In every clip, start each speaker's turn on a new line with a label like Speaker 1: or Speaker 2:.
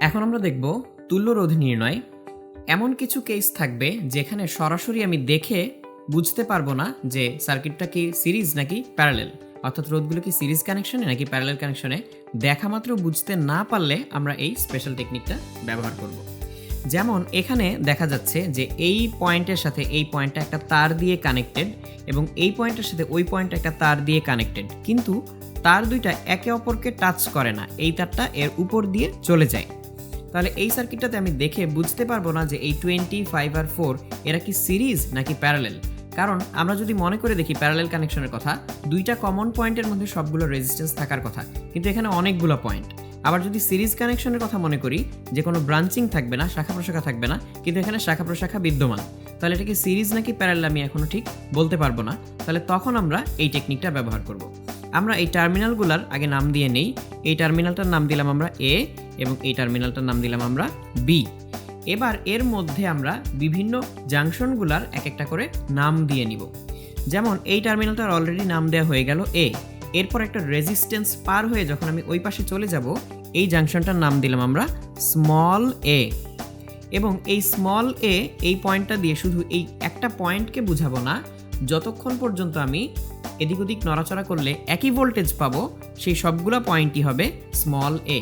Speaker 1: এখন আমরা দেখব তুল্য রোধ নির্ণয়। এমন কিছু কেস থাকবে যেখানে সরাসরি আমি দেখে বুঝতে পারব না যে সার্কিটটা কি সিরিজ নাকি প্যারালেল অর্থাৎ রোধগুলো কি সিরিজ কানেকশনে নাকি প্যারালেল কানেকশনে দেখা মাত্র বুঝতে না পারলে আমরা এই স্পেশাল টেকনিকটা ব্যবহার করব। যেমন এখানে দেখা যাচ্ছে যে এই পয়েন্টের সাথে এই পয়েন্টটা একটা তার দিয়ে কানেক্টেড এবং এই পয়েন্টের সাথে ওই পয়েন্টটা একটা তার দিয়ে কানেক্টেড কিন্তু তার দুইটা একে অপরকে টাচ করে না। এই তারটা এর উপর দিয়ে চলে যায়। তাহলে এই সার্কিটটাতে আমি দেখে বুঝতে পারব না যে এই টোয়েন্টি ফাইভ আর ফোর এরা কি সিরিজ নাকি প্যারালেল কারণ আমরা যদি মনে করে দেখি প্যারালেল কানেকশনের কথা, দুইটা কমন পয়েন্টের মধ্যে সবগুলো রেজিস্ট্যান্স থাকার কথা। কিন্তু এখানে অনেকগুলো পয়েন্ট আবার যদি সিরিজ কানেকশনের কথা মনে করি, যে কোনো ব্রাঞ্চিং থাকবে না, শাখা প্রশাখা থাকবে না, কিন্তু এখানে শাখা প্রশাখা বিদ্যমান। তাহলে এটা কি সিরিজ নাকি প্যারালেল আমি এখনও ঠিক বলতে পারব না। তাহলে তখন আমরা এই টেকনিকটা ব্যবহার করব। আমরা এই টার্মিনালগুলার আগে নাম দিয়ে নেই। এই টার্মিনালটার নাম দিলাম আমরা এ এবং এই টার্মিনালটার নাম দিলাম আমরা বি এবার এর মধ্যে আমরা বিভিন্ন জাংশনগুলার এক একটা করে নাম দিয়ে নিব। যেমন এই টার্মিনালটার অলরেডি নাম দেওয়া হয়ে গেল এ এরপর একটা রেজিস্ট্যান্স পার হয়ে যখন আমি ওই পাশে চলে যাব, এই জাংশনটার নাম দিলাম আমরা স্মল এ এবং এই স্মল এ এই পয়েন্টটা দিয়ে শুধু এই একটা পয়েন্টকে বুঝাবো না, যতক্ষণ পর্যন্ত আমি এদিক ওদিক নড়াচড়া করলে একই ভোল্টেজ পাবো, সেই সবগুলো পয়েন্টই হবে স্মল এ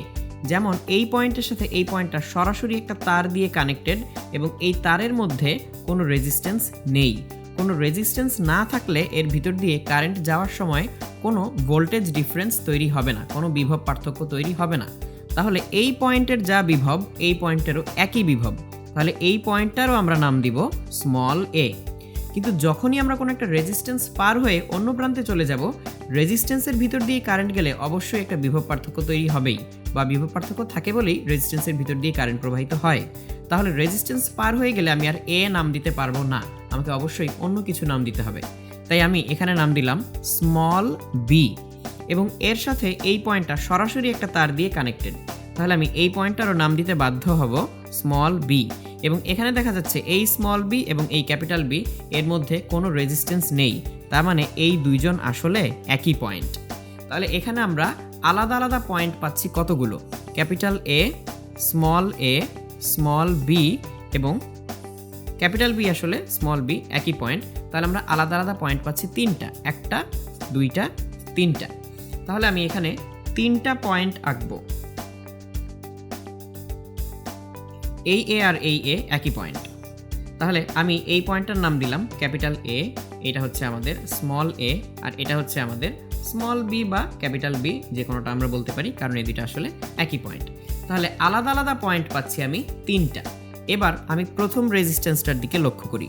Speaker 1: যেমন এই পয়েন্টের সাথে এই পয়েন্টটা সরাসরি একটা তার দিয়ে কানেক্টেড এবং এই তারের মধ্যে কোনো রেজিস্ট্যান্স নেই। কোনো রেজিস্ট্যান্স না থাকলে এর ভিতর দিয়ে কারেন্ট যাওয়ার সময় কোনো ভোল্টেজ ডিফারেন্স তৈরি হবে না, কোনো বিভব পার্থক্য তৈরি হবে না। তাহলে এই পয়েন্টের যা বিভব, এই পয়েন্টেরও একই বিভব। তাহলে এই পয়েন্টটারও আমরা নাম দিব স্মল এ কিন্তু যখনই আমরা কোনো একটা রেজিস্ট্যান্স পার হয়ে অন্য প্রান্তে চলে যাব রেজিস্ট্যান্সের ভিতর দিয়ে কারেন্ট গেলে অবশ্যই একটা বিভব পার্থক্য তৈরি হবেই বা বিভব পার্থক্য থাকে বলেই রেজিস্ট্যান্সের ভিতর দিয়ে কারেন্ট প্রবাহিত হয়। তাহলে রেজিস্ট্যান্স পার হয়ে গেলে আমি আর এ নাম দিতে পারব না, আমাকে অবশ্যই অন্য কিছু নাম দিতে হবে। তাই আমি এখানে নাম দিলাম স্মল বি এবং এর সাথে এই পয়েন্টটা সরাসরি একটা তার দিয়ে কানেক্টেড তাহলে আমি এই পয়েন্টটারও নাম দিতে বাধ্য হব স্মল বি এবং এখানে দেখা যাচ্ছে এই স্মল বি এবং এই ক্যাপিটাল বি এর মধ্যে কোনো রেজিস্ট্যান্স নেই। তার মানে এই দুইজন আসলে একই পয়েন্ট তাহলে এখানে আমরা আলাদা আলাদা পয়েন্ট পাচ্ছি কতগুলো? Capital A small A small B এবং ক্যাপিটাল বি আসলে স্মল বি একই পয়েন্ট তাহলে আমরা আলাদা আলাদা পয়েন্ট পাচ্ছি তিনটা, একটা, দুইটা, তিনটা। তাহলে আমি এখানে তিনটা পয়েন্ট আঁকবো। এই এ আর এই এ একই পয়েন্ট তাহলে আমি এই পয়েন্টটার নাম দিলাম ক্যাপিটাল এ এটা হচ্ছে আমাদের স্মল এ আর এটা হচ্ছে আমাদের স্মল বি বা ক্যাপিটাল বি যে কোনোটা আমরা বলতে পারি, কারণ এই দুটো আসলে একই পয়েন্ট তাহলে আলাদা আলাদা পয়েন্ট পাচ্ছি আমি তিনটা। এবার আমি প্রথম রেজিস্ট্যান্সটার দিকে লক্ষ্য করি।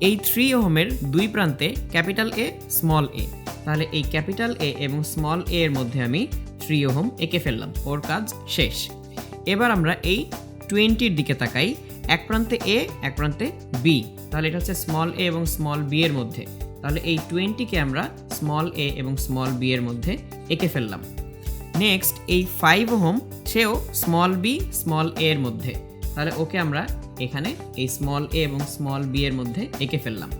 Speaker 1: এই থ্রি ওহমের দুই প্রান্তে ক্যাপিটাল এ স্মল এ তাহলে এই ক্যাপিটাল এ এবং স্মল এ এর মধ্যে আমি থ্রি ওহম এঁকে ফেললাম। ওর কাজ শেষ। এবার আমরা এই টোয়েন্টির দিকে তাকাই, এক প্রান্তে এ, এক প্রান্তে বি। তাহলে এটা হচ্ছে স্মল এ এবং স্মল বি এর মধ্যে। তাহলে এই টোয়েন্টিকে আমরা স্মল এ এবং স্মল বি এর মধ্যে এঁকে ফেললাম। নেক্সট এই ফাইভ হোম সেও স্মল বি স্মল এ এর মধ্যে। তাহলে ওকে আমরা এখানে এই স্মল এ এবং স্মল বি এর মধ্যে এঁকে ফেললাম।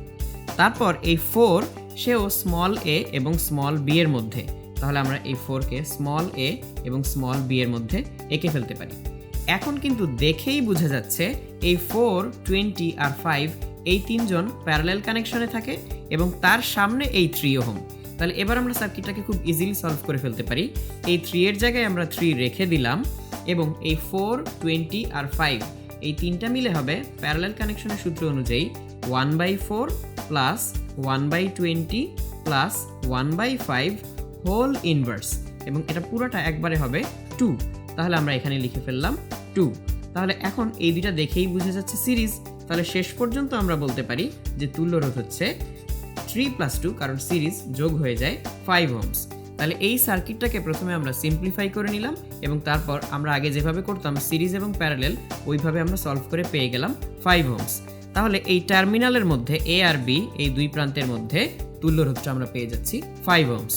Speaker 1: তারপর এই ফোর সেও স্মল এ এবং স্মল বি এর মধ্যে। তাহলে আমরা এই ফোরকে স্মল এ এবং স্মল বি এর মধ্যে এঁকে ফেলতে পারি। এখন কিন্তু দেখেই বোঝা যাচ্ছে এই ফোর, টোয়েন্টি আর ফাইভ, এই তিনজন প্যারালেল কানেকশনে থাকে এবং তার সামনে এই থ্রি ওহম। তাহলে এবার আমরা সার্কিটটাকে খুব ইজিলি সলভ করে ফেলতে পারি। এই থ্রি এর জায়গায় আমরা থ্রি রেখে দিলাম এবং এই ফোর টোয়েন্টি আর ফাইভ এই তিনটা মিলে হবে প্যারালেল কানেকশনের সূত্র অনুযায়ী one by four plus one by twenty plus one by five whole inverse এবং এটা পুরোটা একবারে হবে টু তাহলে আমরা এখানে লিখে ফেললাম টু তাহলে এখন এই দুইটা দেখেই বুঝে যাচ্ছে সিরিজ। তাহলে শেষ পর্যন্ত আমরা বলতে পারি যে তুল্যরোধ হচ্ছে থ্রি প্লাস টু কারণ সিরিজ যোগ হয়ে যায় ফাইভ হোমস তাহলে এই সার্কিটটাকে প্রথমে আমরা সিম্পলিফাই করে নিলাম এবং তারপর আমরা আগে যেভাবে করতাম সিরিজ এবং প্যারালেল ওইভাবে আমরা সলভ করে পেয়ে গেলাম ফাইভ হোমস তাহলে এই টার্মিনালের মধ্যে এ আর বি এই দুই প্রান্তের মধ্যে তুল্য তুল্যরোধটা আমরা পেয়ে যাচ্ছি ফাইভ হোমস